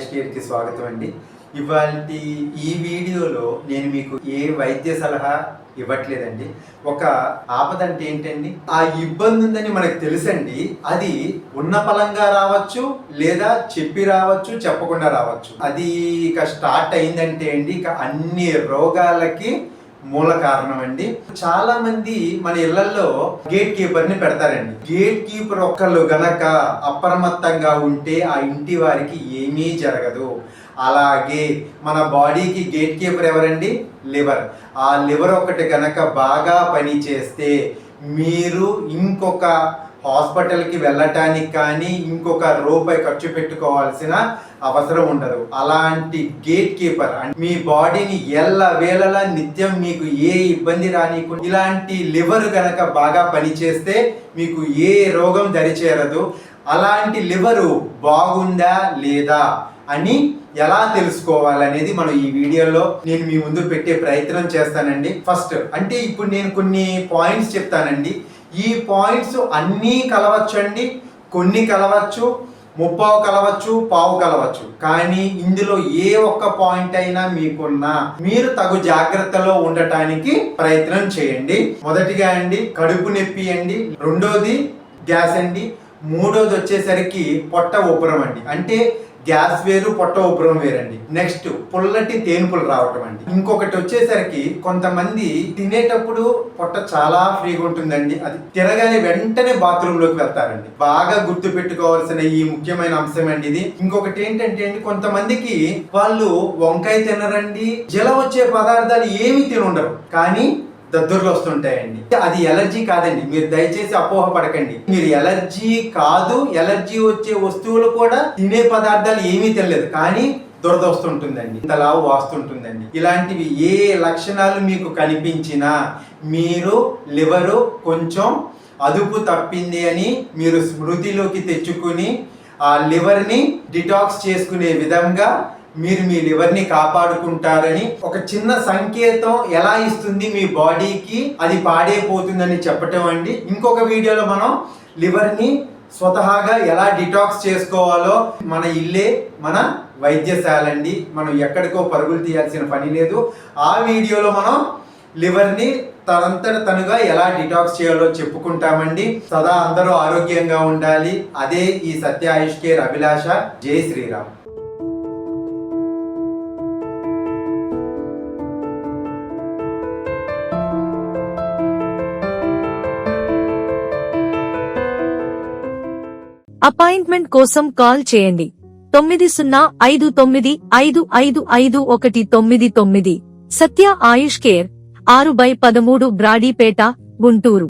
సత్యాయిష్కి స్వాగతం అండి. ఇవాళ ఈ వీడియోలో నేను మీకు ఏ వైద్య సలహా ఇవ్వట్లేదండి. ఒక ఆపద అంటే ఏంటండి? ఆ ఇబ్బంది ఉందని మనకు తెలుసండి. అది ఉన్న పలంగా రావచ్చు లేదా చెప్పి రావచ్చు చెప్పకుండా రావచ్చు. అది ఇక స్టార్ట్ అయిందంటే అండి ఇక అన్ని రోగాలకి మూల కారణం అండి. చాలా మంది మన ఇళ్ళలో గేట్ కీపర్ని పెడతారండి. గేట్ కీపర్ ఒక్కళ్ళు గనక అప్రమత్తంగా ఉంటే ఆ ఇంటి వారికి ఏమీ జరగదు. అలాగే మన బాడీకి గేట్ కీపర్ ఎవరండి? లివర్. ఆ లివర్ ఒకటి గనక బాగా పని చేస్తే మీరు ఇంకొక హాస్పిటల్కి వెళ్ళటానికి కానీ ఇంకొక రూపాయి ఖర్చు పెట్టుకోవాల్సిన అవసరం ఉండదు. అలాంటి గేట్ కీపర్ అంటే మీ బాడీని ఎల్ల వేళలా నిత్యం మీకు ఏ ఇబ్బంది రానికుండా ఇలాంటి లివర్ కనుక బాగా పనిచేస్తే మీకు ఏ రోగం దరిచేరదు. అలాంటి లివరు బాగుందా లేదా అని ఎలా తెలుసుకోవాలనేది మనం ఈ వీడియోలో నేను మీ ముందు పెట్టే ప్రయత్నం చేస్తానండి. ఫస్ట్ అంటే ఇప్పుడు నేను కొన్ని పాయింట్స్ చెప్తానండి. ఈ పాయింట్స్ అన్నీ కలవచ్చు అండి కొన్ని కలవచ్చు ముప్పావు కలవచ్చు పావు కలవచ్చు. కానీ ఇందులో ఏ ఒక్క పాయింట్ అయినా మీకున్నా మీరు తగు జాగ్రత్తలో ఉండటానికి ప్రయత్నం చేయండి. మొదటిగా అండి కడుపు నొప్పి అండి రెండోది గ్యాస్ అండి. మూడోది వచ్చేసరికి పొట్ట ఉబ్బరం అండి అంటే గ్యాస్ వేరు పొట్ట ఉబ్బరం వేరండి. నెక్స్ట్ పుల్లటి తేనుపులు రావటం అండి. ఇంకొకటి వచ్చేసరికి కొంతమంది తినేటప్పుడు పొట్ట చాలా ఫ్రీగా ఉంటుందండి. అది తిరగానే వెంటనే బాత్రూమ్లోకి వెళ్తారండి. బాగా గుర్తు పెట్టుకోవాల్సిన ఈ ముఖ్యమైన అంశం అండి ఇది. ఇంకొకటి ఏంటంటే అండి కొంతమందికి వాళ్ళు వంకాయ తినరండి జల వచ్చే పదార్థాలు ఏమి తినుండరు. కానీ దద్దుర్లు వస్తుంటాయండి. అది ఎలర్జీ కాదండి. మీరు దయచేసి అపోహ పడకండి. మీరు ఎలర్జీ కాదు ఎలర్జీ వచ్చే వస్తువులు కూడా తినే పదార్థాలు ఏమీ తెలియదు కానీ దురద వస్తుంటుందండి. ఇంత లావు వాస్తుంటుందండి. ఇలాంటివి ఏ లక్షణాలు మీకు కనిపించినా మీరు లివరు కొంచెం అదుపు తప్పింది అని మీరు స్మృతిలోకి తెచ్చుకుని ఆ లివర్ని డిటాక్స్ చేసుకునే విధంగా మీరు మీ లివర్ని కాపాడుకుంటారని ఒక చిన్న సంకేతం ఎలా ఇస్తుంది మీ బాడీకి? అది పాడైపోతుందని చెప్పటం అండి. ఇంకొక వీడియోలో మనం లివర్ని స్వతహాగా ఎలా డిటాక్స్ చేసుకోవాలో మన ఇల్లే మన వైద్యశాల అండి. మనం ఎక్కడికో పరుగులు తీయాల్సిన పని లేదు. ఆ వీడియోలో మనం లివర్ని తనంతట తనుగా ఎలా డిటాక్స్ చేయాలో చెప్పుకుంటామండి. సదా అందరూ ఆరోగ్యంగా ఉండాలి. అదే ఈ సత్య ఆయుష్ కేర్ అభిలాష. జై శ్రీరామ్. అపాయింట్మెంట్ కోసం కాల్ చేయండి. తొమ్మిది సున్నా ఐదు తొమ్మిది ఐదు ఐదు ఐదు ఒకటి తొమ్మిది తొమ్మిది. సత్య ఆయుష్ కేర్. ఆరు బై పదమూడు బ్రాడీపేట గుంటూరు.